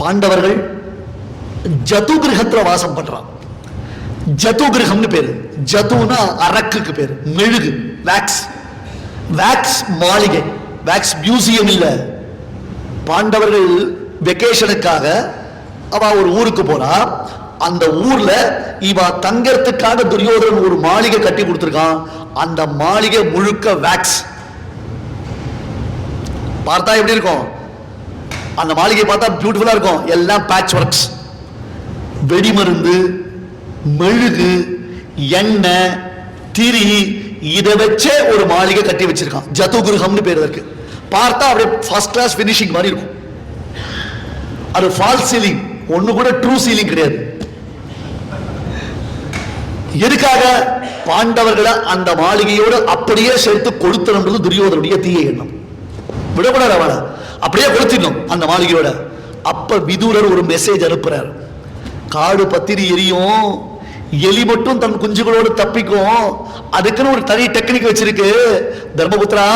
பாண்டவர்கள் ஜது கிரகத்துல வாசம் பண்றான். ஜது கிரகம்னு பேரு. ஜதுனா அரக்குக்கு பேரு. மெழுகு. வேக்ஸ் வேக்ஸ் மாளிகை. வேக்ஸ் மியூசியம் இல்ல. பாண்டவர்கள் வெக்கேஷனுக்காக அவ ஒரு ஊருக்கு போறா. அந்த ஊர்ல இவ தங்கறதுக்காக துரியோதனன் ஒரு மாளிகை கட்டி கொடுத்துருக்கான். அந்த மாளிகை முழுக்க வேக்ஸ் பார்த்தா எப்படி இருக்கும்? அந்த மாளிகை பார்த்தா பியூட்டிஃபுல்லா இருக்கும். எல்லாம் பேட்ச் ஒர்க்ஸ் வெடிமருந்து மெழுகு எண்ணெய் திரி இதை வச்சே ஒரு மாளிகை கட்டி வச்சிருக்கான். ஜதுகிருகம்னு பேர் இருக்கு பார்த்தா அப்படியே ஃபர்ஸ்ட் கிளாஸ் ஃபினிஷிங் மாதிரி இருக்கும். அது ஃபால் சீலிங் ஒன்று கூட ட்ரூ சீலிங் கிடையாது. எதுக்காக? பாண்டவர்களை அந்த மாளிகையோடு அப்படியே சேர்த்து கொளுத்தணுன்றது துரியோதனுடைய தீய எண்ணம். விடக்கூடாது அவளை அப்படியே கொடுத்துடணும். அந்த மாளிகையோட. அப்ப விதுரர் ஒரு மெசேஜ் அனுப்புறார். காடு பத்திரி எரியும். எலி மட்டும் தன் குஞ்சுகளோடு தப்பிக்கும். அதுக்குன்னு ஒரு தனி டெக்னிக் வச்சிருக்கு. தர்மபுத்திரா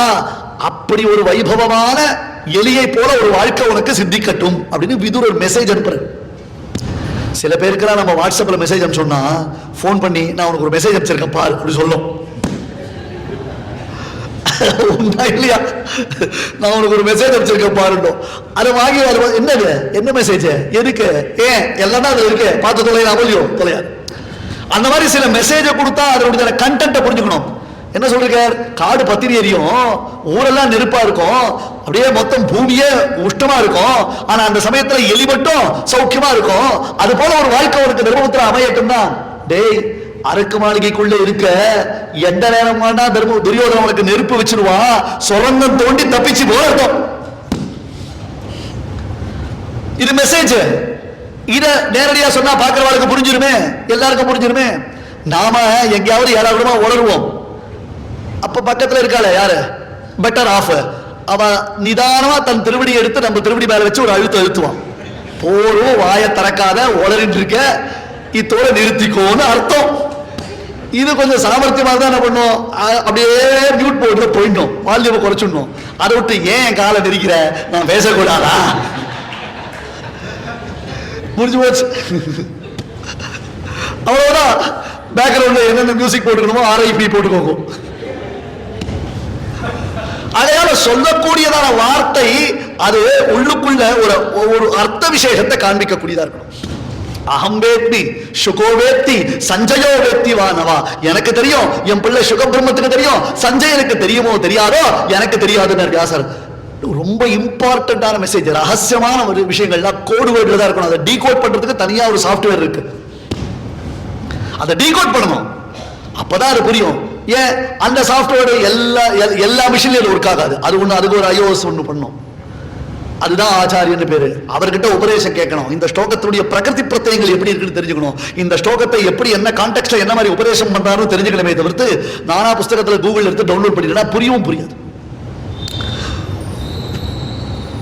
அப்படி ஒரு வைபவமான எலியை போல ஒரு வாழ்க்கை உனக்கு சித்திக்கட்டும் அப்படின்னு விதுரர் மெசேஜ் அனுப்புறாரு. சில பேருக்குலாம் நம்ம வாட்ஸ்அப்பில் மெசேஜ் அனுப்பிச்சோம்னா ஃபோன் பண்ணி நான் உனக்கு ஒரு மெசேஜ் அனுப்பிச்சிருக்கேன் பாரு அப்படி சொல்லும். உண்டா இல்லையா நான் உனக்கு ஒரு மெசேஜ் அனுப்பிச்சிருக்கேன் பாருட்டோம் அதை வாங்கி வரும்போது என்னது? என்ன மெசேஜ் எதுக்கு? ஏன்? எல்லாம் தான் அது இருக்கு. பார்த்து தொலையா? அவளியோ தொலையாது அந்த மாதிரி சில மெசேஜை கொடுத்தா அதனுடைய கண்டென்ட்டை புரிஞ்சுக்கணும். என்ன சொல்றீங்க காடு பத்திரி எரியும். ஊரெல்லாம் நெருப்பா இருக்கும். அப்படியே மொத்தம் பூமியே உஷ்டமா இருக்கும். ஆனா அந்த சமயத்துல எலி மட்டும் சௌக்கியமா இருக்கும். அது போல ஒரு வாழ்க்கை ஒரு தர்மபுத்திரம் அமையட்டும் தான் டேய் அரக்கு மாளிகைக்குள்ள இருக்க எந்த நேரம் வேணா தர்ம துரியோதன அவனுக்கு நெருப்பு வச்சிருவான் சுரங்கம் தோண்டி தப்பிச்சு போகட்டும் இது மெசேஜ் இத நேரடியா சொன்னா பாக்குறவாளுக்கு புரிஞ்சிருமே? எல்லாருக்கும் புரிஞ்சிருமே? நாம எங்கேயாவது ஏழாவிடமா உளருவோம். அப்ப பக்கத்துல இருக்காள யாரு? பெட்டர் ஆஃப் அவ நிதானமா தன் திருவடி எடுத்து நம்ம திருவடி மேல வச்சு ஒரு அழுத்தம் அழுத்துவான் போரும் வாயை திறக்காத உளறிட்டு இருக்க இத்தோட நிறுத்திக்கோன்னு அர்த்தம். இது கொஞ்சம் சாமர்த்தியமா தான் என்ன பண்ணும்? அப்படியே மியூட் போட்டு போயிடணும். வால்யூமை குறைச்சிடணும். அதை விட்டு ஏன் என் காலை நெரிக்கிற? நான் பேசக்கூடாதா? முடிஞ்சு போச்சு. அவ்வளோதான் பேக்ரவுண்டில் என்னென்ன மியூசிக் போட்டுக்கணுமோ ஆர்ஐபி போட்டுக்கோங்க. அதனால சொல்லக்கூடியதான வார்த்தை அது உள்ளுக்குள்ள ஒரு ஒரு அர்த்த விசேஷத்தை காண்பிக்கக்கூடியதா இருக்கணும். அகம் வேத்தி சுகோ வேத்தி சஞ்சயோ வேத்தி வானவா? எனக்கு தெரியும் என் பிள்ளை சுக பிரம்மத்துக்கு தெரியும் சஞ்சயனுக்கு தெரியுமோ தெரியாதோ? எனக்கு தெரியாதுன்னு வியாசர் ரொம்ப இம்பார்ட்டண்டான மெசேஜ் ரகசியமான ஒரு விஷயங்கள்லாம் கோடு வேர்டில் தான் இருக்கணும். அதை டீகோட் பண்ணுறதுக்கு தனியாக ஒரு சாஃப்ட்வேர் இருக்கு. அதை டீகோட் பண்ணணும். அப்போதான் அது புரியும். ஏன்? அந்த சாஃப்ட்வேர் எல்லா எல்லா மிஷினிலும் ஒர்க் ஆகாது. அது ஒன்று அதுக்கு ஒரு ஐஓஎஸ் ஒன்று பண்ணும். அதுதான் ஆச்சாரியன்னு பேரு. அவர்கிட்ட உபதேசம் கேட்கணும். இந்த ஸ்லோகத்தினுடைய பிரகிருதி பிரத்யங்கள் எப்படி இருக்குன்னு தெரிஞ்சுக்கணும். இந்த ஸ்லோகத்தை எப்படி என்ன கான்டெக்ட்ல என்ன மாதிரி உபதேசம் பண்றாருன்னு தெரிஞ்சுக்கணுமே தவிர்த்து நானா புஸ்தகத்துல கூகுள் எடுத்து டவுன்லோட் பண்ணிட்டா புரியவும் புரியாது.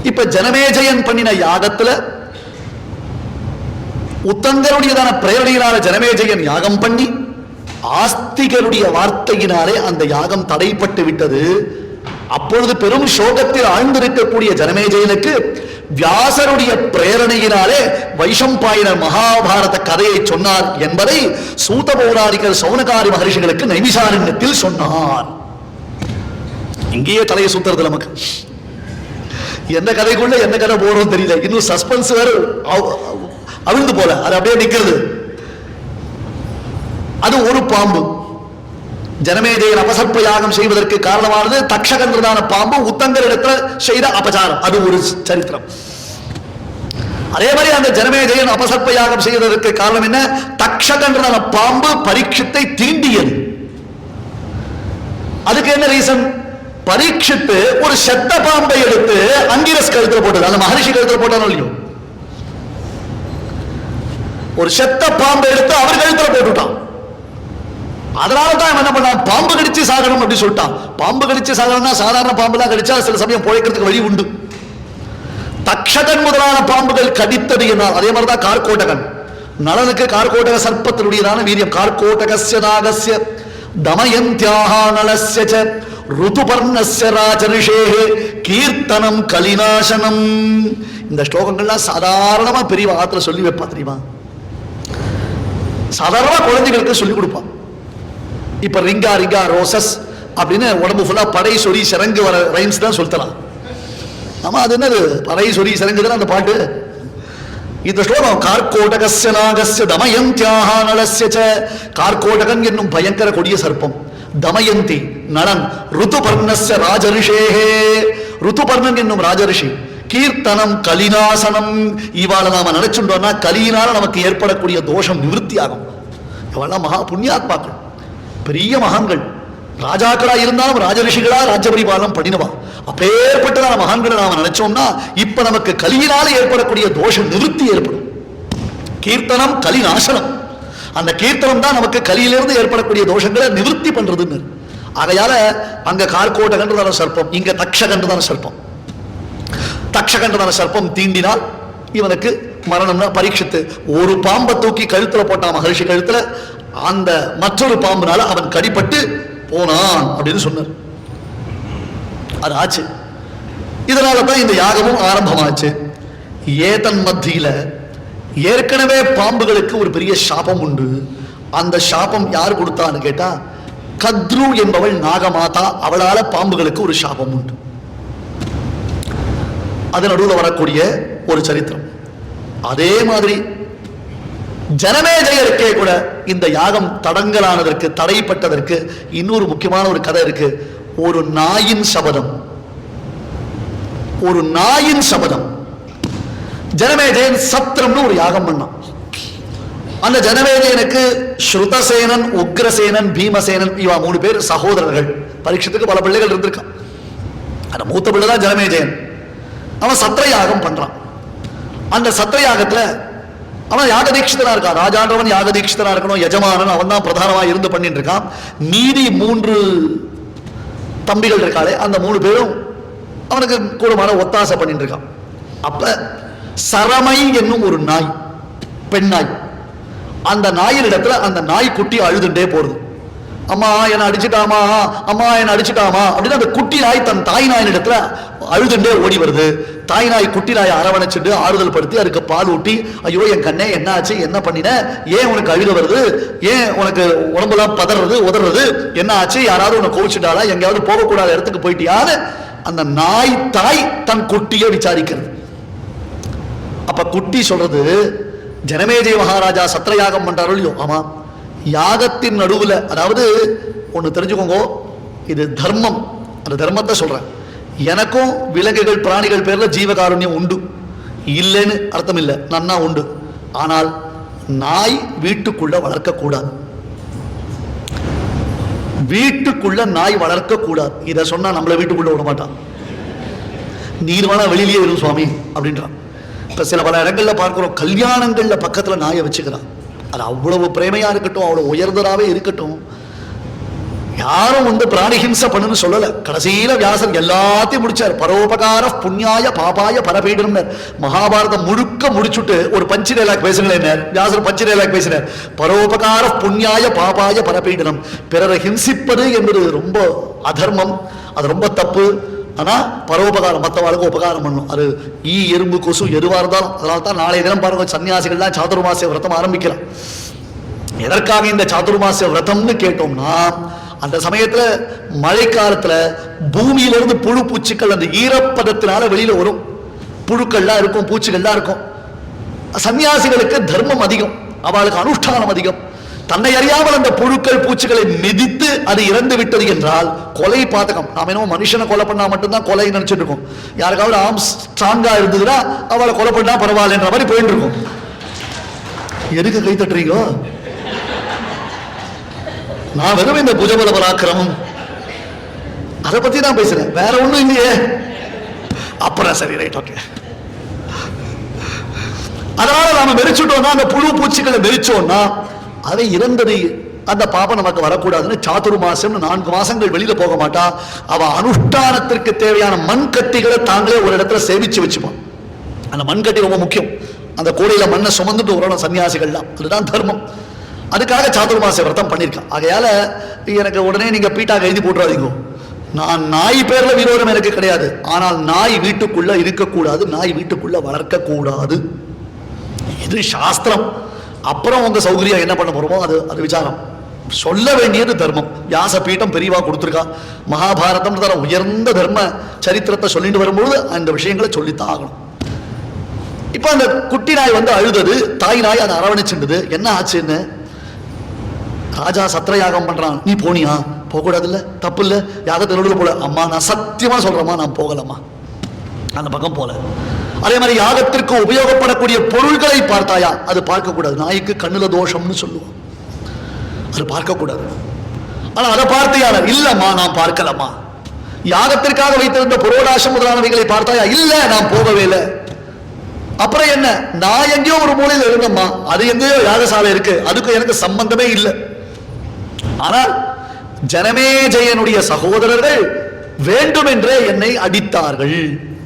இப்ப ஜனமேஜயன் பண்ணின யாகத்துல உத்தங்கருடையதான பிரேரணையினால ஜனமேஜயன் யாகம் பண்ணி ஆஸ்திகருடைய வார்த்தையினாலே அந்த யாகம் தடைப்பட்டு விட்டது. அப்பொழுது பெரும் சோகத்தில் ஆழ்ந்திருக்கக்கூடிய ஜனமேஜயனுக்கு வியாசருடைய பிரேரணையினாலே வைஷம்பாயினர் மகாபாரத கதையை சொன்னார் என்பதை சூத பௌராணிகர் சௌனகாரி மகரிஷிகளுக்கு நைமிசாரண்யத்தில் சொன்னார். இங்கேயே தலையை சுத்துறது நமக்கு. எந்த கதைக்குள்ள எந்த கதை போறோம் தெரியல. இன்னும் சஸ்பென்ஸ் வேற அவிழ்ந்து போல. அது அப்படியே நிக்கிறது அது ஒரு பாம்பு. ஜனமேஜயன் அபசர்ப்ப யாகம் செய்வதற்கு காரணமானது தக்ஷகன்றதான பாம்பு உத்தங்கரிடத்துல செய்த அபசாரம். அது ஒரு சரித்திரம். அதே மாதிரி அந்த ஜனமேஜயன் அபசர்ப்ப யாகம் செய்வதற்கு காரணம் என்ன? தக்ஷகன்றதான பாம்பு பரீட்சத்தை தீண்டியது. அதுக்கு என்ன ரீசன் பரீட்சித்து ஒரு செத்த பாம்பை எடுத்து அங்கிரஸ் கழுத்துல போட்டது. அந்த மகரிஷி கழுத்துல போட்டானோ இல்லையோ? ஒரு செத்த பாம்பை எடுத்து அவர் கழுத்துல போட்டுட்டான். அதனால தான் என்ன பண்ணா பாம்பு கடிச்சு சாகணும் அப்படி சொல்லிட்டான். பாம்பு கடிச்சு சாகணும்னா சாதாரண பாம்பு தான் கடிச்சா சில சமயம் பிழைக்கிறதுக்கு வழி உண்டு. தக்ஷகன் முதலான பாம்புகள் கடித்தது என்னால். அதே மாதிரி தான் கார்கோட்டகன் நலனுக்கு கார்கோட்டக சர்ப்பத்தினுடையதான வீரியம். கார்கோட்டகசிய நாகசிய தமயந்தியாக நலசிய ச ருதுபர்ணஸ்ய ராஜரிஷேகே கீர்த்தனம் கலிநாசனம். இந்த ஸ்லோகங்கள்லாம் சாதாரணமா பெரிய ஆத்துல சொல்லி வைப்பா தெரியுமா? சாதாரணமா குழந்தைகளுக்கு சொல்லி கொடுப்பான். இப்போ ரிங்கா ரிங்கா ரோசஸ் அப்படின்னு உடம்பு ஃபுல்லாக படை சொறி சிறங்கு வர ரைம்ஸ் தான் சொல்லித்தலாம் ஆமாம் அது என்னது? படை சொறி சிறங்கு தானே அந்த பாட்டு? இந்த ஸ்லோகம் கார்கோடகஸ்ய நாகஸ்ய தமயந்தியாக நலஸ்ய ச. கார்கோடகன் என்னும் பயங்கர கொடிய சர்ப்பம். தமயந்தி நடன் ருதுபர்ணஸ்ய ராஜரிஷேகே. ருதுபர்ணன் என்னும் ராஜரிஷி. கீர்த்தனம் கலிநாசனம் இவாளை நாம நினைச்சுட்டோம்னா கலியினால நமக்கு ஏற்படக்கூடிய தோஷம் நிவர்த்தி ஆகும் இவெல்லாம் மகா புண்ணியாத்மாக்கள். பெரிய மகான்கள். ராஜாக்களா இருந்தாலும் ராஜரிஷிகளா ராஜபரிபாலம் பண்ணினவா? அப்பேற்பட்டதான மகான்களை நாம நினைச்சோம்னா இப்ப நமக்கு கலியினால ஏற்படக்கூடிய தோஷம் நிறுத்தி ஏற்படும். கீர்த்தனம் கலி நாசனம். அந்த கீர்த்தனம் தான் நமக்கு கலியிலிருந்து ஏற்படக்கூடிய தோஷங்களை நிவர்த்தி பண்றதுன்னு. ஆகையால அங்க கார்கோட்டகன்றதான சர்ப்பம் இங்க தக்ஷகன்றதான சர்ப்பம். தக்ஷகன்றதான சர்ப்பம் தீண்டினால் இவனுக்கு மரணம்னா பரீட்சித்து ஒரு பாம்பை தூக்கி கழுத்துல போட்டான் மகர்ஷி கழுத்துல அந்த மற்றொரு பாம்புனால அவன் கடிபட்டு போனான் அப்படின்னு சொன்னார். அது ஆச்சு. இதனால தான் இந்த யாகமும் ஆரம்பமாச்சு. ஏதன் மத்தியில் ஏற்கனவே பாம்புகளுக்கு ஒரு பெரிய சாபம் உண்டு. அந்த சாபம் யார் கொடுத்தான்னு கேட்டா கத்ரு என்பவள் நாகமாதா அவளால பாம்புகளுக்கு ஒரு சாபம் உண்டு. அது நடுவில் வரக்கூடிய ஒரு சரித்திரம். அதே மாதிரி ஜனமேஜயருக்கே கூட இந்த யாகம் தடங்கலானதற்கு தடைப்பட்டதற்கு இன்னொரு முக்கியமான ஒரு கதை இருக்கு. ஒரு நாயின் சபதம். ஒரு நாயின் சபதம். ஜனமேஜயன் சத்திரம்னு ஒரு யாகம் பண்ணான். அந்த ஜனமேஜயனுக்கு ஸ்ருதசேனன் உக்ரசேனன் பீமசேனன் இவா மூணு பேர் சகோதரர்கள் பரீட்சத்துக்கு பல பிள்ளைகள் இருந்திருக்கான். அந்த மூத்த பிள்ளை தான் ஜனமேஜயன். அவன் சத்திர யாகம் பண்றான். அந்த சத்திர ஆனா அவன் யாக தீட்சிதனா இருக்கான் ராஜான்றவன் யாக தீட்சிதனா இருக்கணும் எஜமானன் அவன் தான் பிரதானமா இருந்து பண்ணிட்டு இருக்கான். மீதி மூன்று தம்பிகள் இருக்காளே அந்த மூணு பேரும் அவனுக்கு கூடுமான ஒத்தாசை பண்ணிட்டு இருக்கான். அப்ப சரமை என்னும் ஒரு நாய் பெண் நாய் அந்த நாயின் அந்த நாய் குட்டி அழுதுண்டே போறது. அம்மா என்னை அடிச்சுட்டாமா? அம்மா என்னை அடிச்சுட்டாமா? அப்படின்னு அந்த குட்டி நாய் தன் தாய் நாயின் இடத்துல அழுதுண்டே ஓடி வருது. தாய் நாய் குட்டி நாயை அரவணைச்சிட்டு ஆறுதல் படுத்தி அதுக்கு பால் ஊட்டி ஐயோ என் கண்ணே என்ன ஆச்சு என்ன பண்ணின? ஏன் உனக்கு அழுக வருது? ஏன் உனக்கு உடம்புலாம் பதறது உதறது? என்ன ஆச்சு யாராவது உன்னை கோவிச்சுட்டாளா? எங்கேயாவது போகக்கூடாத இடத்துக்கு போயிட்டியான்னு அந்த நாய் தாய் தன் குட்டியை விசாரிக்கிறது. அப்ப குட்டி சொல்றது ஜனமேஜய மகாராஜா சத்திரயாகம் பண்றாரோ. இல்லையோ ஆமா. யாகத்தின் நடுவில் அதாவது ஒன்று தெரிஞ்சுக்கோங்க இது தர்மம். அந்த தர்மத்தை சொல்றேன். எனக்கும் விலங்குகள் பிராணிகள் பேரில் ஜீவகாருண்யம் உண்டு. இல்லைன்னு அர்த்தம் இல்லை நன்னா உண்டு. ஆனால் நாய் வீட்டுக்குள்ள வளர்க்கக்கூடாது. வீட்டுக்குள்ள நாய் வளர்க்கக்கூடாது. இதை சொன்னால் நம்மளை வீட்டுக்குள்ள விட மாட்டான். நீர் வேணா வெளியிலேயே வரும் சுவாமி அப்படின்றான். இப்போ சில பல இடங்களில் பார்க்குறோம் கல்யாணங்களில் பக்கத்தில் நாயை வச்சுக்கிறான். அது அவ்வளவு பிரேமையாக இருக்கட்டும் அவ்வளோ உயர்ந்ததாவே இருக்கட்டும். யாரும் வந்து பிராணிஹிம்சை பண்ணுன்னு சொல்லல. கடைசியில வியாசர் எல்லாத்தையும் முடிச்சார். பரோபகார புண்ணியாய பாபாய பரபீடம்னர் மகாபாரதம் முழுக்க முடிச்சுட்டு ஒரு பஞ்சு டைலாக் பேசுங்களேன் வியாசர் பஞ்சு டைலாக் பேசினார். பரோபகார புண்ணியாய பாபாய பரபீடனம். பிறரை ஹிம்சிப்பது என்பது ரொம்ப அதர்மம். அது ரொம்ப தப்பு. ஆனா பரோபகாரம் மற்றவாளுக்கு உபகாரம் பண்ணும். அது ஈ எறும்பு கொசு எதுவாக இருந்தாலும் அதனால தான் நாளைய தினம் பாருங்க சன்னியாசிகள்லாம் சாதுர்மாசிய விரதம் ஆரம்பிக்கலாம். எதற்காக இந்த சாதுர்மாசிய விரதம்னு கேட்டோம்னா அந்த சமயத்தில் மழைக்காலத்தில் பூமியிலிருந்து புழு பூச்சிகள் அந்த ஈரப்பதத்தினால வெளியில் வரும். புழுக்கள்லாம் இருக்கும் பூச்சிகள்லாம் இருக்கும். சன்னியாசிகளுக்கு தர்மம் அதிகம் அவளுக்கு அனுஷ்டானம் அதிகம். தன்னை அறியாமல் அந்த புழுக்கள் பூச்சிகளை மிதித்து அது இறந்து விட்டது என்றால் கொலை பாதகம். நாம் என்னமோ மனுஷனை கொலை பண்ணா மட்டும்தான் கொலை நினைச்சிட்டு இருக்கோம். யாருக்காவது ஆம் ஸ்ட்ராங்கா இருந்ததுன்னா அவளை கொலை பண்ணா பரவாயில்லன்ற மாதிரி போயிட்டு இருக்கும். எதுக்கு கை தட்டுறீங்களோ? நான் வெறும் இந்த புஜபல பராக்கிரமம் அதை பத்தி தான் பேசுறேன். வேற ஒண்ணும் இல்லையே. அப்புறம் சரி ரைட் ஓகே அதனால நாம மெரிச்சுட்டோம்னா அந்த புழு பூச்சிகளை மெரிச்சோம்னா அதை இறந்தது அந்த பாபம் நமக்கு வரக்கூடாதுன்னு சாத்துரு மாசம் நான்கு மாசங்கள் வெளியில போக மாட்டா. அவ அனுஷ்டானத்திற்கு தேவையான மண் கட்டிகளை தாங்களே ஒரு இடத்துல சேமிச்சு வச்சுப்பான். அந்த மண் கட்டி ரொம்ப முக்கியம். அந்த கோடையில மண்ணை சுமந்துட்டு வரணும் சன்னியாசிகள்லாம். அதுதான் தர்மம். அதுக்காக சாதுர்மாச விரதம் பண்ணியிருக்கான் ஆகையால் எனக்கு உடனே நீங்கள் பீட்டாக எழுதி போட்டுறாதீங்க. நான் நாய் பேர்ல விரோதம் எனக்கு கிடையாது. ஆனால் நாய் வீட்டுக்குள்ளே இருக்கக்கூடாது நாய் வீட்டுக்குள்ளே வளர்க்கக்கூடாது. இது சாஸ்திரம். அப்புறம் உங்கள் சௌகரியம் என்ன பண்ண போகிறோமோ அது அது விசாரம். சொல்ல வேண்டியது தர்மம். வியாச பீட்டம் பெரியவா கொடுத்துருக்கா. மகாபாரதம் தர உயர்ந்த தர்ம சரித்திரத்தை சொல்லிட்டு வரும்பொழுது அந்த விஷயங்களை சொல்லித்தான் ஆகணும். இப்போ அந்த குட்டி நாய் வந்து அழுதது தாய் நாய் அதை அரவணைச்சுண்டது என்ன ஆச்சுன்னு? ராஜா சத்திரயாகம் பண்றான். நீ போனியா? போகக்கூடாதுல்ல? தப்பு இல்ல யாகத்தை நடுவில் போல. அம்மா நான் சத்தியமா சொல்றேம்மா நான் போகலம்மா. அந்த பக்கம் போல. அதே மாதிரி யாகத்திற்கு உபயோகப்படக்கூடிய பொருள்களை பார்த்தாயா? அது பார்க்கக்கூடாது. நாய்க்கு கண்ணுல தோஷம்னு சொல்லுவோம். அது பார்க்கக்கூடாது. ஆனா அதை பார்த்து இல்லம்மா நான் பார்க்கலம்மா. யாகத்திற்காக வைத்திருந்த புரோடாசம் முதலானவைகளை பார்த்தாயா? இல்ல நான் போகவே இல்லை. அப்புறம் என்ன? நான் எங்கேயோ ஒரு மூலையில் இருந்தம்மா. அது எங்கேயோ யாகசாலை இருக்கு. அதுக்கு எனக்கு சம்பந்தமே இல்லை. ஆனால் ஜனமேஜயனுடைய சகோதரர்கள் வேண்டுமென்றே என்னை அடித்தார்கள்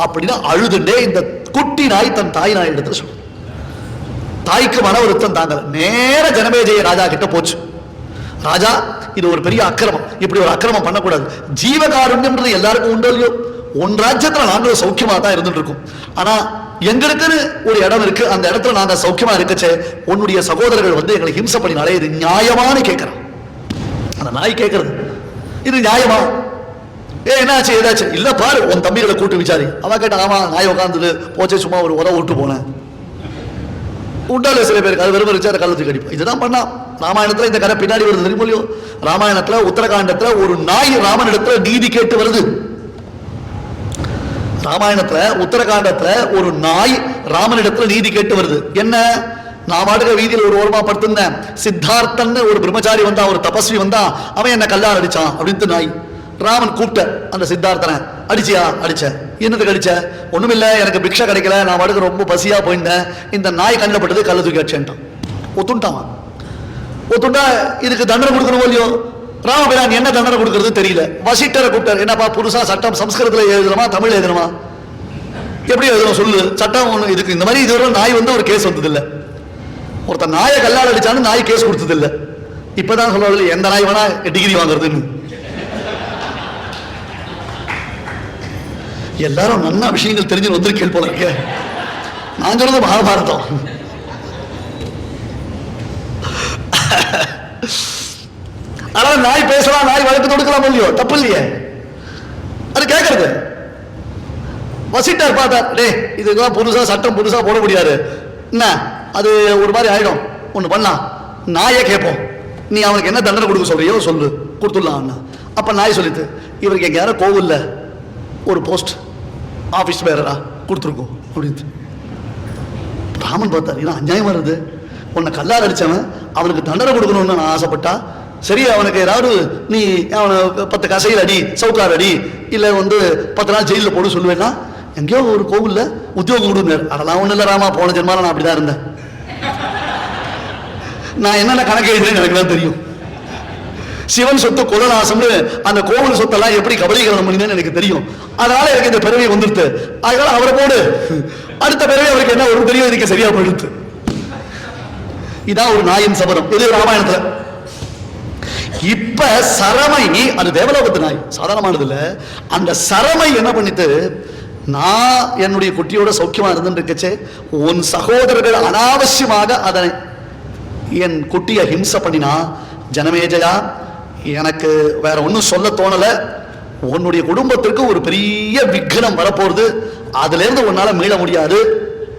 அப்படின்னு அழுதுண்டே இந்த குட்டி நாய் தன் தாய் நாய் எடுத்து சொல்லும் தாய்க்கு மன வருத்தம் தாங்கல. நேர ஜனமேஜய ராஜா கிட்ட போச்சு. ராஜா இது ஒரு பெரிய அக்கிரமம். இப்படி ஒரு அக்கிரமம் பண்ணக்கூடாது. ஜீவகாருண்யம்ன்றது எல்லாருக்கும் உண்டோ இல்லையோ? உன் ராஜ்யத்துல நாங்களும் சௌக்கியமா தான் இருந்துட்டு இருக்கோம் ஆனா எங்களுக்குன்னு ஒரு இடம் இருக்கு. அந்த இடத்துல நாங்க சௌக்கியமா இருக்கச்சே உன்னுடைய சகோதரர்கள் வந்து எங்களை ஹிம்சப்படினாலே பண்ணினாலே இது நியாயமான்னு கேட்கிறோம் அந்த நாய் கேட்கறது இது நியாயமா? ஏ என்னாச்சு ஏதாச்சு? இல்ல பாரு உன் தம்பிகளை கூட்டு விசாரி. அவன் கேட்டா ஆமா நாய் உட்காந்துட்டு போச்சே சும்மா ஒரு உதவ விட்டு போனேன். உண்டால சில பேருக்கு அது வெறும் வச்சு அதை கள்ளத்துக்கு அடிப்போம். இதுதான் பண்ணா. ராமாயணத்துல இந்த கதை பின்னாடி வருது தெரியுமோ ராமாயணத்துல உத்தரகாண்டத்துல ஒரு நாய் ராமனிடத்துல நீதி கேட்டு வருது. ராமாயணத்துல உத்தரகாண்டத்துல ஒரு நாய் ராமனிடத்துல நீதி கேட்டு வருது. என்ன? நான் பாட்டுக்க வீதியில் ஒரு ஓரமா படுத்திருந்தேன். சித்தார்த்தன் ஒரு பிரம்மச்சாரி வந்தா ஒரு தபஸ்வி வந்தா அவன் என்ன கல்லால் அடிச்சான் அப்படின்ட்டு நாய். ராமன் கூப்பிட்ட அந்த சித்தார்த்தனை அடிச்சியா? அடிச்ச என்னதுக்கு அடிச்ச? ஒண்ணுமில்ல எனக்கு பிக்ஷை கிடைக்கல. நான் பாட்டுக்கு ரொம்ப பசியா போயிருந்தேன். இந்த நாய் கண்ணில் பட்டது கல்ல தூக்கி அடிச்சேன்ட்டான். ஒத்துண்டான் ஒத்துண்டா இதுக்கு தண்டனை கொடுக்கணும் இல்லையோ? ராமபிரான் என்ன தண்டனை கொடுக்கறது தெரியல. வசிட்டரை கூப்பிட்டார். என்னப்பா புதுசா சட்டம் சம்ஸ்கிருதத்தில் எழுதுறமா தமிழ் எழுதுறமா எப்படி எழுதணும் சொல்லு? சட்டம் ஒன்று இதுக்கு இந்த மாதிரி இதுவரை நாய் வந்து ஒரு கேஸ் வந்தது ஒருத்தன் நாயை கல்லால் அடிச்சாலும் நாய் கேஸ் கொடுத்தது இல்ல இப்பதான் சொல்லுவாங்க எந்த நாய் வேணா டிகிரி வாங்குறதுன்னு. எல்லாரும் நல்ல விஷயங்கள் தெரிஞ்சு வந்திருக்கேன் போல இருக்க. நான் சொல்றது மகாபாரதம். ஆனா நாய் பேசலாம் நாய் வழக்கு தொடுக்கலாம் இல்லையோ? தப்பு இல்லையே? அது கேட்கறது வசிட்டார் பார்த்தா டே இதுதான் புதுசா சட்டம் புதுசா போட முடியாது என்ன? அது ஒரு மாதிரி ஆகிடும் ஒன்று பண்ணலாம் நாயே கேட்போம். நீ அவனுக்கு என்ன தண்டனை கொடுக்க சொல்றியோ சொல்லு. கொடுத்துடலாம் அப்போ நாய் சொல்லிட்டு இவருக்கு எங்க யாரும் கோவில்ல ஒரு போஸ்ட் ஆஃபீஸ் பேரரா கொடுத்துருக்கோம் அப்படின்ட்டு. ராமன் பார்த்தார் இது அநியாயமா இருக்குது? உன்னை கல்லால் அடித்தவன் அவனுக்கு தண்டனை கொடுக்கணும்னு நான் ஆசைப்பட்டா சரி அவனுக்கு ஏதாவது நீ அவனை பத்து கசையில் அடி சவுக்கார் அடி இல்லை வந்து பத்து நாள் ஜெயிலில் போடு சொல்லுவேன்னா எங்கேயோ ஒரு கோவிலில் உத்தியோகம் கொடுங்க அதெல்லாம் ஒன்றும் இல்லை ராமா போன ஜென்மாவில் நான் அப்படிதான் இருந்தேன். நான் என்னென்ன கணக்கு எழுதுறேன்னு எனக்கு தான் தெரியும். சிவன் சொத்து குலநாசம்னு அந்த கோவில் சொத்தெல்லாம் எப்படி கபலீகரணம் பண்ணினேன்னு எனக்கு தெரியும். அதனால எனக்கு இந்த பிறவி வந்துருத்து அதனால அவரை போடு. அடுத்த பிறவி அவருக்கு என்ன ஒரு தெரியும் இதுக்கு சரியா போயிடுத்து. இதான் ஒரு நாயின் சபதம். இது ராமாயணத்துல. இப்ப சரமை அது தேவலோகத்து நாய். சாதாரணமானது இல்ல அந்த சரமை என்ன பண்ணிட்டு நான் என்னுடைய குட்டியோட சௌக்கியமா இருந்துட்டு இருக்கச்சே உன் சகோதரர்கள் அனாவசியமாக அதனை என் குட்டியை ஹிம்சை பண்ணினா ஜனமேஜயா எனக்கு வேற ஒன்றும் சொல்ல தோணலை. உன்னுடைய குடும்பத்திற்கு ஒரு பெரிய விக்னம் வரப்போகிறது அதுலேருந்து உன்னால் மீள முடியாது.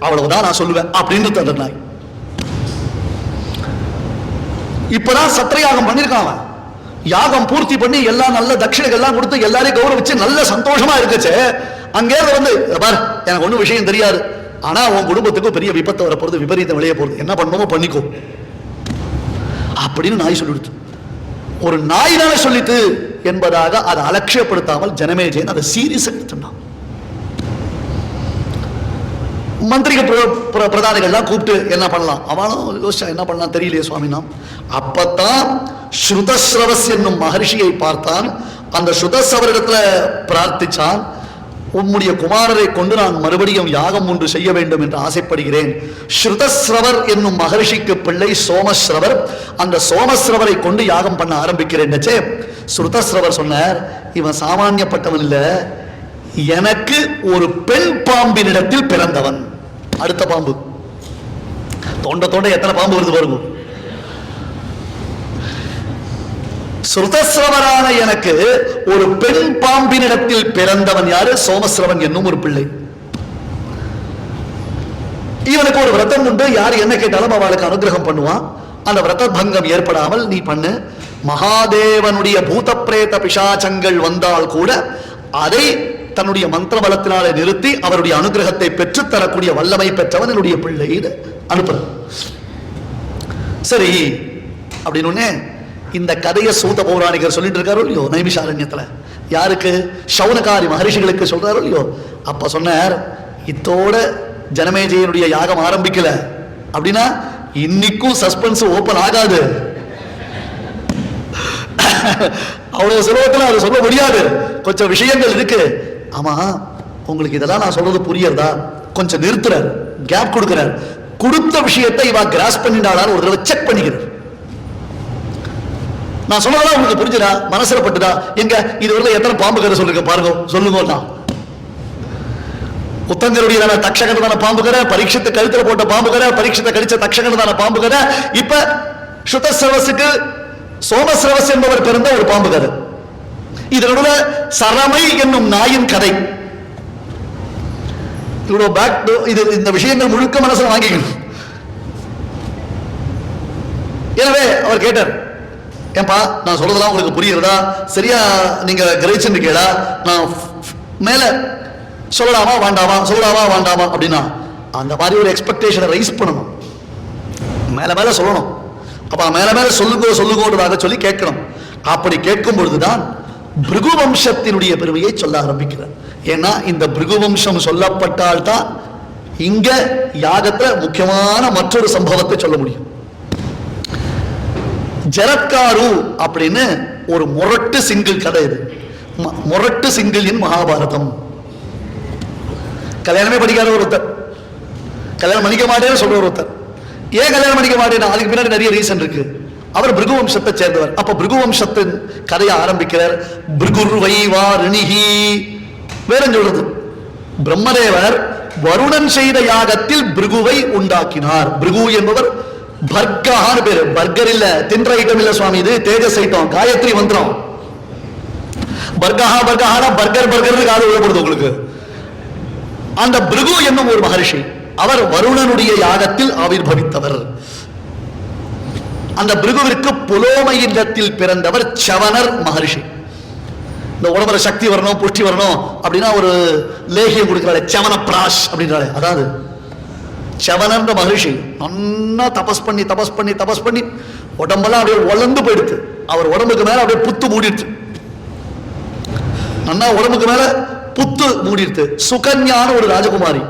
அவ்வளவுதான் நான் சொல்லுவேன் அப்படின்னு தந்த இப்பதான் சத்திரயாகம் பண்ணியிருக்கான் அவன். யாகம் பூர்த்தி பண்ணி எல்லாம் நல்ல தட்சிணைகள்லாம் கொடுத்து எல்லாரையும் கௌரவிச்சு நல்ல சந்தோஷமா இருக்குச்சு. அங்கேயே வந்து பார் எனக்கு ஒன்றும் விஷயம் தெரியாது. ஆனால் உன் குடும்பத்துக்கு பெரிய விபத்து வரப்போகுது விபரீதம் விளைய போகுது என்ன பண்ணுமோ பண்ணிக்கோ. அப்படின்னு நாய் சொல்லிடுச்சு ஒரு நாய் தானே சொல்லிட்டு என்பதாக அதை அலட்சியப்படுத்தாமல் ஜனமேஜயன் அதை சீரியஸ் எடுத்துட்டான். மந்திரிக பிர- பிரதானிகள்லாம் கூப்பிட்டு என்ன பண்ணலாம்? அவனும் யோசிச்சா என்ன பண்ணலாம் தெரியலையே சுவாமினா அப்பத்தான் ஸ்ருதஸ்ரவஸ் என்னும் மகர்ஷியை பார்த்தான். அந்த ஸ்ருதஸ்ரவரிடத்துல பிரார்த்திச்சான். உம்முடைய குமாரரை கொண்டு நான் மறுபடியும் யாகம் ஒன்று செய்ய வேண்டும் என்று ஆசைப்படுகிறேன். ஸ்ருதஸ்ரவர் என்னும் மகரிஷிக்கு பிள்ளை சோமஸ்ரவர் அந்த சோமஸ்ரவரை கொண்டு யாகம் பண்ண ஆரம்பிக்கிறேன் ஸ்ருதஸ்ரவர் சொன்னார் இவன் சாமானியப்பட்டவன் இல்லை எனக்கு ஒரு பெண் பாம்பினிடத்தில் பிறந்தவன். அடுத்த பாம்பு. தொண்டை தொண்டை எத்தனை பாம்பு வருது பாருங்க. சுருதசிரவரான எனக்கு ஒரு பெண் பாம்பினிடத்தில் பிறந்தவன் யாரு? சோமசிரவன் என்னும் ஒரு பிள்ளை. இவனுக்கு ஒரு விரதம் உண்டு. யார் என்ன கேட்டாலும் அவளுக்கு அனுகிரகம் பண்ணுவான். அந்த விரத பங்கம் ஏற்படாமல் நீ பண்ணு. மகாதேவனுடைய பூத பிரேத பிசாச்சங்கள் வந்தால் கூட அதை தன்னுடைய மந்திர பலத்தினாலே நிறுத்தி அவருடைய அனுகிரகத்தை பெற்றுத் தரக்கூடிய வல்லமை பெற்றவன் என்னுடைய பிள்ளை அனுப்புற சரி அப்படின்னு இந்த கதையை சூத பௌராணிகர் சொல்லிட்டு இருக்காரோ இல்லையோ? நைமிஷாரண்யத்தில். யாருக்கு? சௌனகாரி மகரிஷிகளுக்கு சொல்றாரோ இல்லையோ? அப்ப சொன்னார் இத்தோட ஜனமேஜயனுடைய யாகம் ஆரம்பிக்கல. அப்படின்னா இன்னைக்கும் சஸ்பென்ஸ் ஓபன் ஆகாது. அவ்வளவு சுலபத்தில் அதை சொல்ல முடியாது. கொஞ்சம் விஷயங்கள் இருக்கு. ஆமா உங்களுக்கு இதெல்லாம் நான் சொல்றது புரியறதா? கொஞ்சம் நிறுத்துறார் கேப் கொடுக்கிறார். கொடுத்த விஷயத்தை இவா கிராஸ் பண்ணிட்டாளான்னு ஒரு தடவை செக் பண்ணிக்கிறார். நான் சொன்னதெல்லாம் உங்களுக்கு புரிஞ்சுடா மனசுல பட்டுடா எங்க இது வரல எத்தனை பாம்பு கதை சொல்லுங்க பாருங்க. சொல்லுங்க உத்தங்கருடைய தான தக்ஷகன் தான பாம்பு கரை பரீட்சத்தை கழுத்துல போட்ட பாம்பு கரை பரீட்சத்தை கடிச்ச தக்ஷகன் தான பாம்பு கரை இப்ப சுதசிரவசுக்கு சோமசிரவஸ் என்பவர் பிறந்த ஒரு பாம்பு கதை இதனோட சரமை என்னும் நாயின் கதை. இவ்வளோ பேக் இது இந்த விஷயங்கள் முழுக்க மனசில் வாங்கிக்கணும். எனவே அவர் கேட்டார் ஏன்பா நான் சொல்றதெல்லாம் உங்களுக்கு புரியுறதா சரியா நீங்க கிரகிச்சிருக்கீங்களா நான் மேல சொல்லலாமா வேண்டாமா சொல்லலாமா வேண்டாமா அப்படின்னா அந்த மாதிரி ஒரு எக்ஸ்பெக்டேஷனை ரைஸ் பண்ணணும். மேல மேல சொல்லணும். அப்ப மேல மேல சொல்லுங்கோ சொல்லுங்கோன்றதாக சொல்லி கேட்கணும். அப்படி கேட்கும் பொழுதுதான் பிருகு வம்சத்தினுடைய பெருமையை சொல்ல ஆரம்பிக்கிறார். ஏன்னா இந்த பிருகு வம்சம் சொல்லப்பட்டால்தான் இங்க யாகத்துல முக்கியமான மற்றொரு சம்பவத்தை சொல்ல முடியும். ஜரத்காரு அப்படின்னு ஒரு முரட்டு சிங்கிள் கதை இது. முரட்டு சிங்கிள் இன் மகாபாரதம். கல்யாணமே படிக்காத ஒருத்தர். கல்யாணம் பண்ணிக்க மாட்டேன்னு சொல்ற ஒருத்தர். ஏன் கல்யாணம் பண்ணிக்க மாட்டேன் அதுக்கு பின்னாடி நிறைய ரீசன் இருக்கு. அவர் பிருகு வம்சத்தை சேர்ந்தவர். அப்ப பிருகு வம்சத்தின் கதையை ஆரம்பிக்கிறார். பிருகுர்வை வாரிணிகி. வேற சொல்றது? பிரம்மதேவர் வருணன் செய்த யாகத்தில் பிருகுவை உண்டாக்கினார். பிருகு என்பவர் பர்கான்னு பேரு பர்கர் இல்ல தின்ற ஐட்டம் இல்ல சுவாமி இது தேஜஸ் ஐட்டம் காயத்ரி மந்திரம். பர்கஹா பர்கஹானா பர்கர் பர்கர் காது விழப்படுது உங்களுக்கு. அந்த பிருகு என்னும் ஒரு மகர்ஷி அவர் வருணனுடைய யாகத்தில் ஆவிர்பவித்தவர் அந்த பிருகுவிற்கு புலோமை இல்லத்தில் பிறந்தவர் சவணர் மகர்ஷி. இந்த உடம்புல சக்தி வரணும் புஷ்டி வரணும் அப்படின்னா ஒரு லேகியம் கொடுக்கிறாரு சவன பிராஷ் அப்படின்றாரு. அதாவது சவனன்ற மகிழ்ச்சி. நன்னா தபஸ் பண்ணி தபஸ் பண்ணி தபஸ் பண்ணி உடம்பெல்லாம் அப்படியே உலர்ந்து போயிடுது. அவர் உடம்புக்கு மேல அப்படியே புத்து மூடிடுச்சு நன்னா உடம்புக்கு மேல புத்து மூடிடுது. சுகன்யான ஒரு ராஜகுமாரி.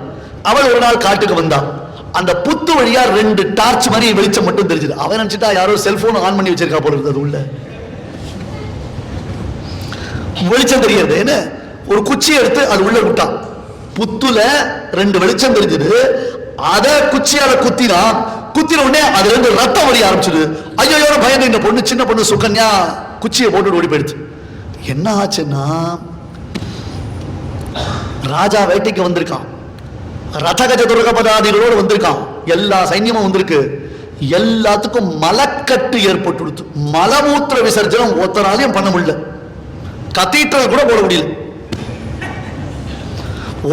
அவள் ஒரு நாள் காட்டுக்கு வந்தா. அந்த புத்து வழியா ரெண்டு டார்ச் மாதிரி வெளிச்சம் மட்டும் தெரிஞ்சது. அவன் நினைச்சிட்டா யாரோ செல்போன் ஆன் பண்ணி வச்சிருக்கா போல இருந்தது உள்ள. வெளிச்சம் தெரியாது. என்ன? ஒரு குச்சி எடுத்து அது உள்ள விட்டான். புத்துல ரெண்டு வெளிச்சம் தெரிஞ்சது. அதை குச்சியால குத்தினா குத்தின உடனே அதுல இருந்து ரத்தம் வடிய ஆரம்பிச்சது. ஐயோ பயந்து இந்த பொண்ணு சின்ன பொண்ணு சுகன்யா குச்சியை போட்டு ஓடி போயிடுச்சு. என்ன ஆச்சுன்னா ராஜா வேட்டைக்கு வந்திருக்கான். ரதகஜ துர்கபதாதிகளோடு வந்திருக்கான். எல்லா சைன்யமும் வந்திருக்கு. எல்லாத்துக்கும் மலக்கட்டு ஏற்பட்டு மலமூத்திர விசர்ஜனம் ஒத்தனாலையும் பண்ண முடியல. கத்தீட்ரல் கூட போட முடியல.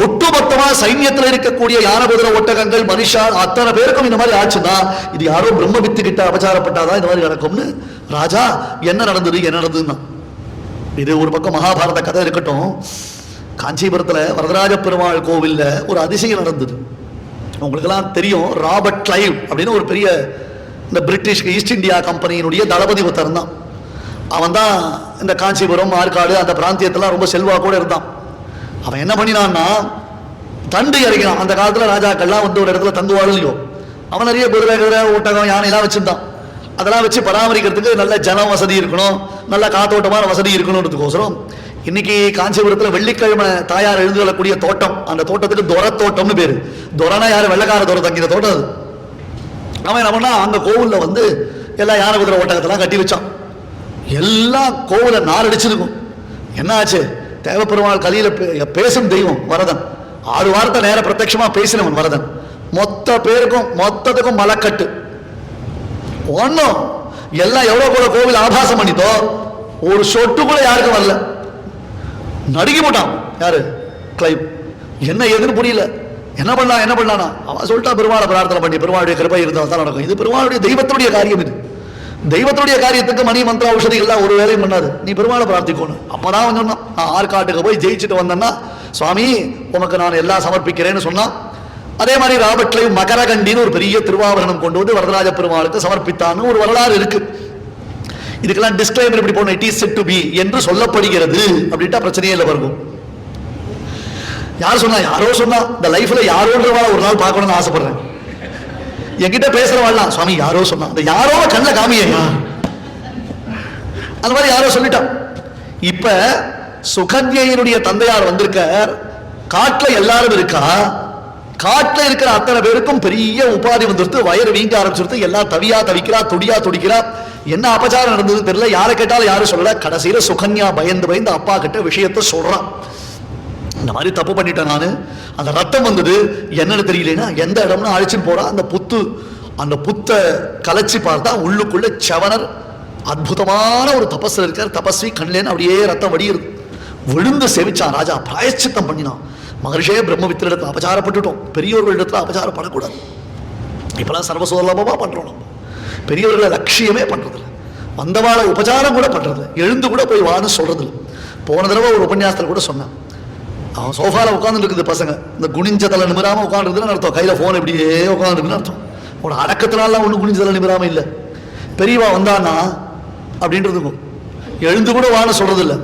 ஒட்டுமொத்தமா சைன்யத்தில் இருக்கக்கூடிய யானபுதிர ஒட்டகங்கள் மனுஷா அத்தனை பேருக்கும் இந்த மாதிரி ஆச்சுன்னா இது யாரோ பிரம்ம வித்து கிட்ட அபச்சாரப்பட்டாதான் இந்த மாதிரி நடக்கும்னு. ராஜா என்ன நடந்தது என்ன நடந்ததுன்னா இது ஒரு பக்கம் மகாபாரத கதை இருக்கட்டும். காஞ்சிபுரத்தில் வரதராஜ பெருமாள் கோவிலில் ஒரு அதிசயம் நடந்தது. உங்களுக்கெல்லாம் தெரியும் ராபர்ட் கிளைவ் அப்படின்னு ஒரு பெரிய இந்த பிரிட்டிஷ் ஈஸ்ட் இந்தியா கம்பெனியினுடைய தளபதி ஒருத்தர் தான் அவன் தான் இந்த காஞ்சிபுரம் ஆற்காடு அந்த பிராந்தியத்தெல்லாம் ரொம்ப செல்வாக்கோட இருந்தான். அவன் என்ன பண்ணினான்னா தண்டு இறங்கினான் அந்த காலத்தில் ராஜாக்கள்லாம் வந்து ஒரு இடத்துல தங்குவாள் அவன் நிறைய குதிரை குதிரை ஒட்டகம் யானை எல்லாம் அதெல்லாம் வச்சு பராமரிக்கிறதுக்கு நல்ல ஜன வசதி இருக்கணும். நல்ல காத்தோட்டமான வசதி இருக்கணுன்றதுக்கோசரம் இன்னைக்கு காஞ்சிபுரத்தில் வெள்ளிக்கிழமை தாயார் எழுந்து கொள்ளக்கூடிய தோட்டம். அந்த தோட்டத்துக்கு துர தோட்டம்னு பேர். துரனா யார்? வெள்ளக்கார துர தங்கின தோட்டம் அது. அவன் என்ன பண்ணா அங்க கோவிலில் வந்து எல்லா யானை குதிரை ஓட்டகத்தெல்லாம் கட்டி வச்சான். எல்லாம் கோவில நார் அடிச்சிருக்கும் என்ன ஆச்சு? தேவப்பெருமாள் கலியில் பே- பேசும் தெய்வம் வரதன். ஆறு வாரத்தை நேர பிரத்யட்சமா பேசினவன் வரதன். மொத்த பேருக்கும் மொத்தத்துக்கும் மலக்கட்டு. ஒன்றும் எல்லாம் எவ்வளோ கூட கோவில் ஆபாசம் பண்ணித்தோ ஒரு சொட்டு கூட யாருக்கும் வரல. நடுங்கி போட்டான். யாரு? கிளைம் என்ன ஏதுன்னு புரியல. என்ன பண்ணலாம் என்ன பண்ணலானா அவன் சொல்லிட்டா பெருமாளை பிரார்த்தனை பண்ணி பெருமாளுடைய கிருப்பை இருந்தால் தான் நடக்கும். இது பெருமாளுடைய தெய்வத்துடைய காரியம் இது. தெய்வத்துடைய காரியத்துக்கு மணி மந்திர ஔஷதிகள்லாம் ஒரு வேலையும் பண்ணாது. நீ பெருமாளை பிரார்த்திக்கணும் அப்பதான் தான் சொன்னான் நான் ஆற்காட்டுக்கு போய் ஜெயிச்சுட்டு வந்தேன்னா சுவாமி உமக்கு நான் எல்லாம் சமர்ப்பிக்கிறேன்னு சொன்னான். அதே மாதிரி ராபர்ட்லையும் மகரகண்டின்னு ஒரு பெரிய திருவாபரணம் கொண்டு வந்து வரதராஜ பெருமாளுக்கு சமர்ப்பித்தான்னு ஒரு வரலாறு இருக்கு. இதுக்கெல்லாம் டிஸ்கிளைமர் இப்படி போன it is set to be என்று சொல்லப்படுகிறது. அப்படின்ட்டா பிரச்சனையே இல்லை வரும் யார் சொன்னா? யாரோ சொன்னா. இந்த லைஃப்ல யாரோன்றவா ஒரு நாள் பார்க்கணும்னு ஆசைப்படுறேன். என்கிட்ட பேசுறவாள்லாம் சுவாமி யாரோ சொன்னான் அந்த யாரோ கண்ணில் காமியா. அந்த மாதிரி யாரோ சொல்லிட்டான். இப்ப சுகன்யனுடைய தந்தையார் வந்திருக்கார். காட்டுல எல்லாரும் இருக்கா? காட்டுல இருக்கிற அத்தனை பேருக்கும் பெரிய உபாதி வந்துருத்து வயிறு வீங்க ஆரம்பிச்சிருத்து எல்லாம் தவியா தவிக்கிறா துடியா துடிக்கிறா. என்ன அபச்சாரம் நடந்தது தெரியல. யாரை கேட்டாலும் யாரும் சொல்லல. கடைசியில சுகன்யா பயந்து பயந்து அப்பா கிட்ட விஷயத்த சொல்றான். இந்த மாதிரி தப்பு பண்ணிட்டேன் நான். அந்த ரத்தம் வந்தது. என்னன்னு தெரியலனா எந்த இடம்னு அழைச்சின்னு போகிறா அந்த புத்து அந்த புத்தை கலைச்சி பார்த்தா உள்ளுக்குள்ளே செவனர் அற்புதமான ஒரு தபஸில் இருக்கார். தபஸ்வி கண்லேன்னு அப்படியே ரத்தம் வடியுது விழுந்து செவிச்சான் ராஜா. பிராயச்சித்தம் பண்ணினான். மகர்ஷே பிரம்மவித்திரிடத்துல அபச்சாரப்பட்டுட்டோம். பெரியோர்களிடத்தில் அபச்சாரப்படக்கூடாது. இப்போலாம் சர்வசுலபமா பண்ணுறோம் நம்ம. பெரியவர்களை லட்சியமே பண்ணுறதில்ல வந்தவாளை உபச்சாரம் கூட பண்ணுறது எழுந்து கூட போய் வான்னு சொல்கிறது போன தடவை ஒரு உபன்யாசத்தில் கூட சொன்னேன். அவன் சோஃபாவில் உட்காந்துட்டு இருக்குது பசங்க. இந்த குனிஞ்ச தலை நிமிராமல் உட்காந்துருக்குதுன்னு அர்த்தம். கையில் ஃபோன் இப்படியே உட்காந்துருக்குன்னு அர்த்தம். அவனோட அடக்கத்தினாலாம் ஒன்றும் குனிஞ்ச தலை நிமிராமல் இல்லை. பெரியவா வந்தானா அப்படின்றதுக்கும். எழுந்து கூட வான்னு சொல்கிறதில்ல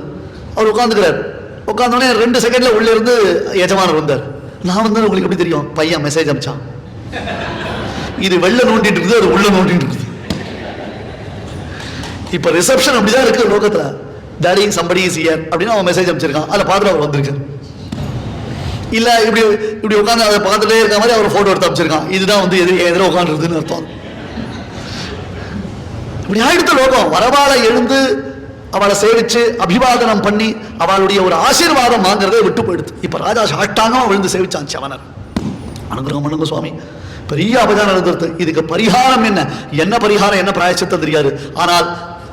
அவர் உட்காந்துக்கிறார் உட்காந்தோடனே ரெண்டு செகண்ட்ல உள்ளே இருந்து எஜமானர் வந்தார். நான் வந்து உங்களுக்கு எப்படி தெரியும்? பையன் மெசேஜ் அமிச்சான். இது வெளில நோண்டிட்டு இருக்குது அது உள்ள நோண்டிட்டு இருக்குது. இப்போ ரிசப்ஷன் அப்படிதான் இருக்கு லோகத்தில். டேடி சம்படி இஸ் இயர் அப்படின்னு அவன் மெசேஜ் அனுப்பிச்சிருக்கான் அதை பார்த்துட்டு அவர் வந்திருக்காரு. இல்ல இப்படி இப்படி உட்காந்து அதை பார்த்துட்டே இருக்க மாதிரி அவர் போட்டோ எடுத்து அமைச்சிருக்கான் இதுதான் வந்து எதிர எதிர உட்காந்துருதுன்னு அர்த்தம். இப்படி ஆயிடுத்த லோகம். வரவாளை எழுந்து அவளை சேவிச்சு அபிவாதனம் பண்ணி அவளுடைய ஒரு ஆசீர்வாதம் வாங்குறதே விட்டு போயிடுது இப்ப ராஜா சாட்டாங்க விழுந்து சேவிச்சான் சவனர் அனுகிரகம் பண்ணுங்க சுவாமி. பெரிய அபதானம் இருந்திருக்கு இதுக்கு பரிகாரம் என்ன? என்ன பரிகாரம்? என்ன பிராயச்சித்தம் தெரியாது. ஆனால்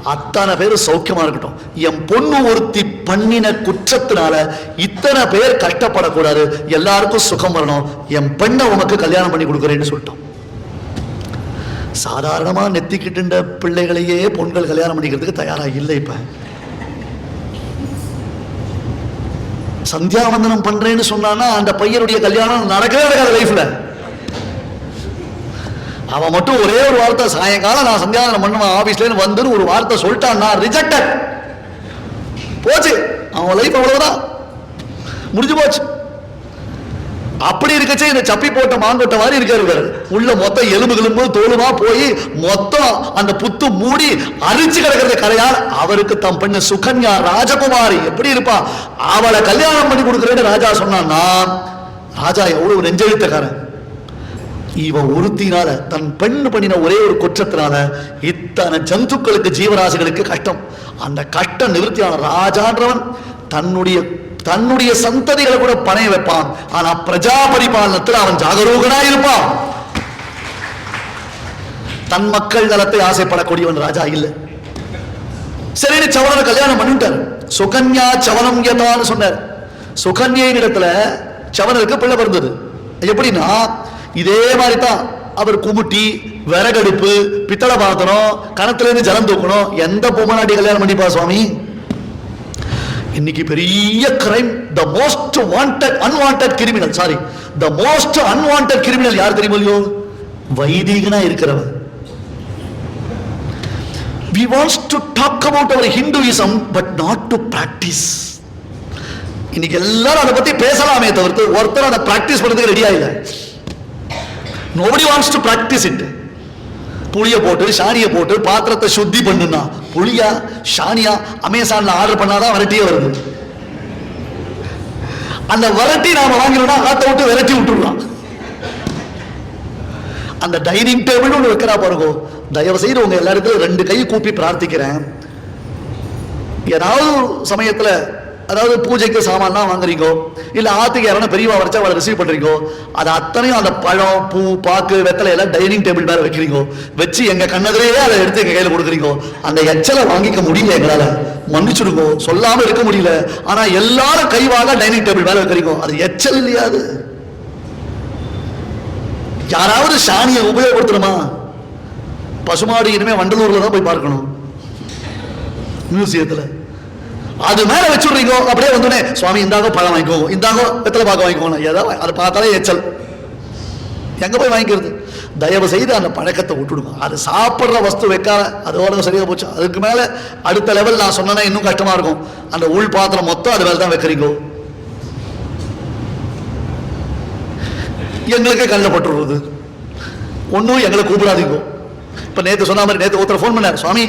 அத்தனை பேர் சௌக்கியமா இருக்கட்டும். என் பொண்ணு ஒருத்தி பண்ணின குற்றத்தினால இத்தனை பேர் கஷ்டப்படக்கூடாது. எல்லாருக்கும் சுகம் வரணும். என் பெண்ணை உனக்கு கல்யாணம் பண்ணி கொடுக்குறேன்னு சொல்லிட்டோம். சாதாரணமா நெத்திக்கிட்டுண்ட பிள்ளைகளையே பொண்கள் கல்யாணம் பண்ணிக்கிறதுக்கு தயாரா இல்லை இப்ப. சந்தியாவந்தனம் பண்றேன்னு சொன்னான்னா அந்த பையனுடைய கல்யாணம் நடக்கவே நடக்காது லைஃப்ல அவன் மட்டும் ஒரே ஒரு வார்த்தை சாயங்காலம் நான் சந்தியாதனம் பண்ணுவேன் ஆஃபீஸ்லேருந்து வந்துன்னு ஒரு வார்த்தை சொல்லிட்டான் நான் ரிஜெக்டட் போச்சு. அவன் லைஃப் அவ்வளவுதான். முடிஞ்சு போச்சு. அப்படி இருக்கச்சே இந்த சப்பி போட்ட மாங்கொட்ட மாதிரி இருக்காரு இவர். உள்ள மொத்தம் எலும்பு கிளம்பு தோலுமா போய் மொத்தம் அந்த புத்து மூடி அரிச்சு கிடக்கிறது கரையால் அவருக்கு தம் பெண்ணு சுகன்யா ராஜகுமாரி எப்படி இருப்பா? அவளை கல்யாணம் பண்ணி கொடுக்குறேன்னு ராஜா சொன்னான்னா ராஜா எவ்வளவு நெஞ்செழுத்தக்காரன். இவ ஒருத்தினால தன் பெண் பண்ணின ஒரே ஒரு குற்றத்தினால இத்தனை ஜந்துக்களுக்கு ஜீவராசிகளுக்கு கஷ்டம். அந்த கஷ்டம் நிவர்த்தியான ராஜான்றவன் தன்னுடைய தன்னுடைய சந்ததிகளை கூட பணைய வைப்பான். ஆனா பிரஜா பரிபாலனத்தில் அவன் ஜாகரூகனா இருப்பான். தன் மக்கள் நலத்தை ஆசைப்படக்கூடியவன் ராஜா இல்லை. சரின்னு சவணனை கல்யாணம் பண்ணிட்டார். சுகன்யா சவனம் யதான்னு சொன்னார். சுகன்யின் இடத்துல சவனருக்கு பிள்ளை பிறந்தது. எப்படின்னா இதே மாதிரி தான் அவர் குமுட்டி விறகடுப்பு பித்தளை பாத்திரம் கணத்துலேருந்து ஜலம் தூக்கணும். எந்த பொம்மநாட்டி கல்யாணம் பண்ணிப்பா சுவாமி? இன்னைக்கு பெரிய crime the most wanted unwanted criminal sorry the most unwanted criminal யார் தெரியுமோ இல்லையோ வைதிகனா இருக்கிறவன். We wants to talk about our Hinduism but not to practice இன்னைக்கு எல்லாரும் அதை பத்தி பேசலாமே தவிர்த்து ஒருத்தர் அதை பிராக்டிஸ் பண்றதுக்கு ரெடியா இல்ல nobody wants to practice it புளிய போட்டு சாணியை போட்டு பாத்திரத்தை சுத்தி பண்ணுனா புளியா சாணியா அமேசான்ல ஆர்டர் பண்ணாதான் வரட்டியே வருது. அந்த வரட்டி நாம வாங்கினோம்னா ஆத்த விட்டு விரட்டி விட்டுடலாம் அந்த டைனிங் டேபிள் ஒன்று வைக்கிறா பாருங்க. தயவு செய்து உங்க எல்லாருக்கும் ரெண்டு கை கூப்பி பிரார்த்திக்கிறேன். ஏதாவது சமயத்துல அதாவது பூஜைக்கு சாமான்லாம் வாங்குறீங்க இல்லை ஆற்றுக்கு யாரான பெரியவா வரைச்சா அவளை ரிசீவ் பண்ணுறீங்கோ அது அத்தனையும் அந்த பழம் பூ பாக்கு வெத்தலை எல்லாம் டைனிங் டேபிள் மேலே வைக்கிறீங்க வச்சு எங்கள் கண்ணதிலேயே அதை எடுத்து எங்கள் கையில் கொடுக்குறீங்கோ அந்த எச்சலை வாங்கிக்க முடியல எங்களால். மன்னிச்சுடுங்கோ சொல்லாமல் இருக்க முடியல. ஆனால் எல்லாரும் கைவாக டைனிங் டேபிள் மேலே வைக்கிறீங்கோ அது எச்சல் இல்லையா அது யாராவது சாணியை உபயோகப்படுத்தணுமா? பசுமாடு இனிமே வண்டலூர்ல தான் போய் பார்க்கணும். மியூசியத்தில். அது மேல வச்சுடுறீங்க அப்படியே வந்தோடனே சுவாமி இந்தாங்க பழம் வாங்கிக்கோங்க இந்தாங்க வெத்தலை பாக்க வாங்கிக்கோங்க ஏதாவது அதை பார்த்தாலே எச்சல். எங்க போய் வாங்கிக்கிறது? தயவு செய்து அந்த பழக்கத்தை விட்டுடுங்க. அது சாப்பிட்ற வஸ்து வைக்காத அதோட சரியாக போச்சு. அதுக்கு மேல அடுத்த லெவல் நான் சொன்னேன்னா இன்னும் கஷ்டமா இருக்கும். அந்த உள் பாத்திரம் மொத்தம் அது மேலே தான் வைக்கிறீங்கோ. எங்களுக்கே கண்ணில் பட்டுடுறது ஒன்றும் எங்களை கூப்பிடாதீங்க. இப்போ நேற்று சொன்ன மாதிரி நேற்று ஒருத்தர் ஃபோன் பண்ணார். சுவாமி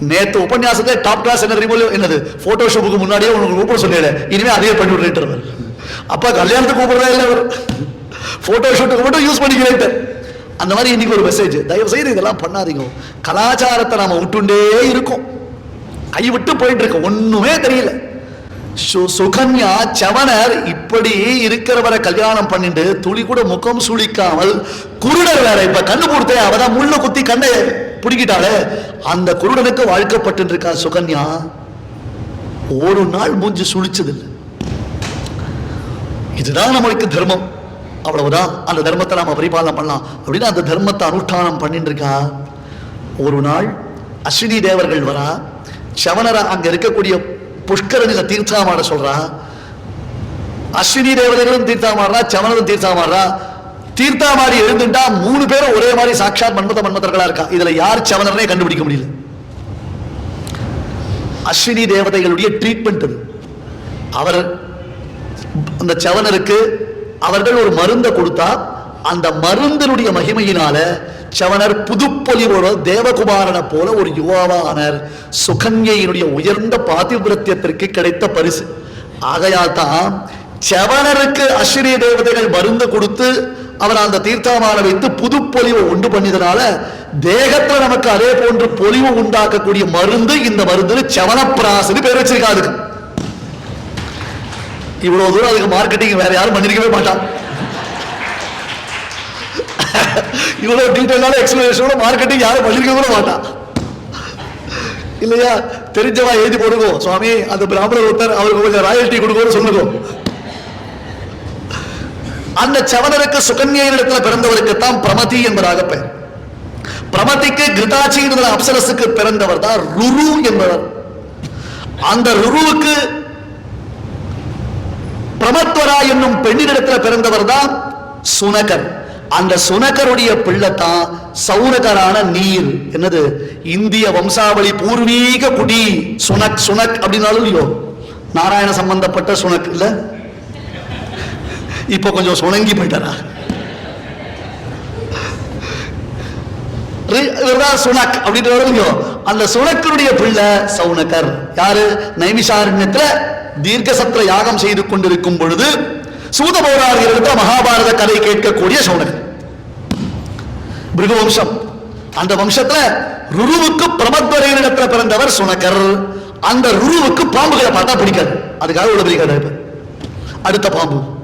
நேற்று உபன்யாசத்தை டாப் கிளாஸ் என்ன தெரியுமோ? என்னது? ஃபோட்டோ ஷூப்புக்கு முன்னாடியே உனக்கு கூப்பிட சொல்லிடு இனிமே அதே பண்ணி விட்டுறவர் அப்பா கல்யாணத்துக்கு கூப்பிடுறதா இல்லை அவர் ஃபோட்டோ ஷூட்டுக்கு மட்டும் யூஸ் பண்ணிக்கிறேன் அந்த மாதிரி இன்னைக்கு ஒரு மெசேஜ் தயவு செய்து இதெல்லாம் பண்ணாதீங்க. கலாச்சாரத்தை நாம விட்டுண்டே இருக்கோம். கை விட்டு போயிட்டு இருக்கோம். ஒண்ணுமே தெரியல. சுகன்யா சவணர் இப்படி இருக்கிறவரை கல்யாணம் பண்ணிட்டு துளி கூட முகம் சுளிக்காமல் குருடர் வேற இப்ப கண்ணு கொடுத்தே அவதான் முள்ள குத்தி கண்ணை பிடிக்கிட்டாளே அந்த குருடனுக்கு வாழ்க்கப்பட்டு இருக்கா சுகன்யா. ஒரு நாள் மூஞ்சி சுழிச்சதில்லை. இதுதான் நம்மளுக்கு தர்மம். அவ்வளவுதான். அந்த தர்மத்தை நாம பரிபாலனம் பண்ணலாம். அப்படின்னு அந்த தர்மத்தை அனுஷ்டானம் பண்ணிட்டு இருக்கா ஒரு நாள் அஸ்வினி தேவர்கள் வரா. சவனரா அங்க இருக்கக்கூடிய புஷ்கரனில் தீர்த்தாமாட சொல்றா. அஸ்வினி தேவதைகளும் தீர்த்தாமாடுறா சவனரும் தீர்த்தாமாடுறா தீர்த்தாமாடி எழுந்துட்டா மூணு பேரும் ஒரே மாதிரி சாட்சாத் மன்மத மன்மதர்களா இருக்கா? இதுல யார் சவணர்னே கண்டுபிடிக்க முடியல. அஸ்வினி தேவதைகளுடைய ட்ரீட்மெண்ட் அது. அவர் அந்த சவனருக்கு அவர்கள் ஒரு மருந்தை கொடுத்தா அந்த மருந்தினுடைய மகிமையினால சவணர் புதுப்பொலிவோட தேவகுமாரனை போல ஒரு யுவாவானார் சுகன்யையினுடைய உயர்ந்த பாதிவிரத்தியத்திற்கு கிடைத்த பரிசு. ஆகையால் தான் சவணருக்கு அஸ்வினி தேவதைகள் மருந்து கொடுத்து அவர் அந்த தீர்த்தமான வைத்து புது பொலிவை உண்டு பண்ணியதுனால தேகத்துல நமக்கு அதே போன்று பொலிவு உண்டாக்கக்கூடிய மருந்து இந்த மருந்து சவனப்பிராசனு பேர் வச்சிருக்கா அதுக்கு. இவ்வளவு தூரம் அதுக்கு மார்க்கெட்டிங் வேற யாரும் பண்ணிருக்கவே மாட்டான். இவ்வளவு டீட்டெயிலான எக்ஸ்பிளேஷனோட மார்க்கெட்டிங் யாரும் பண்ணிருக்க கூட மாட்டான். இல்லையா? தெரிஞ்சவா எழுதி கொடுக்கும் சுவாமி அந்த பிராமணர் ஒருத்தர் அவருக்கு கொஞ்சம் ராயல்டி கொடுக்கணும்னு சொல்லுங்க. அந்த சவணருக்கு சுகன்யிடத்துல பிறந்தவருக்கு தான் பிரமதி என்பதாக பெயர். பிரமதிக்கு கிருதாச்சி என்ற அப்சரசுக்கு பிறந்தவர் தான் ருரு என்பவர். அந்த ருருவுக்கு பிரமத்வரா என்னும் பெண்ணினிடத்துல பிறந்தவர் தான் சுனகர். அந்த சுனகருடைய பிள்ளைத்தான் சௌனகரான நீர். என்னது? இந்திய வம்சாவளி பூர்வீக குடி சுனக் சுனக் அப்படின்னாலும் இல்லையோ? நாராயண சம்பந்தப்பட்ட சுனக் இல்லை? இப்போ கொஞ்சம் சுணங்கி போயிட்டாரா? ரி- இவர்தான் சுனக் அப்படின்ற இல்லையோ அந்த சுனக்கருடைய பிள்ளை சவுனகர் யாரு? நைமிஷாரண்யத்துல தீர்க்கசத்திர யாகம் செய்து கொண்டிருக்கும் பொழுது சூத பௌராணியர்களுக்கு மகாபாரத கதை கேட்கக்கூடிய சவுனகர் பிருகு வம்சம் அந்த வம்சத்துல ருருவுக்கு பிரமத்வரையனிடத்துல பிறந்தவர் சுனக்கர் அந்த ருருவுக்கு பாம்புகளை பார்த்தா பிடிக்காது. அதுக்காக உள்ள பெரிய கதை அடுத்த பாம்பு.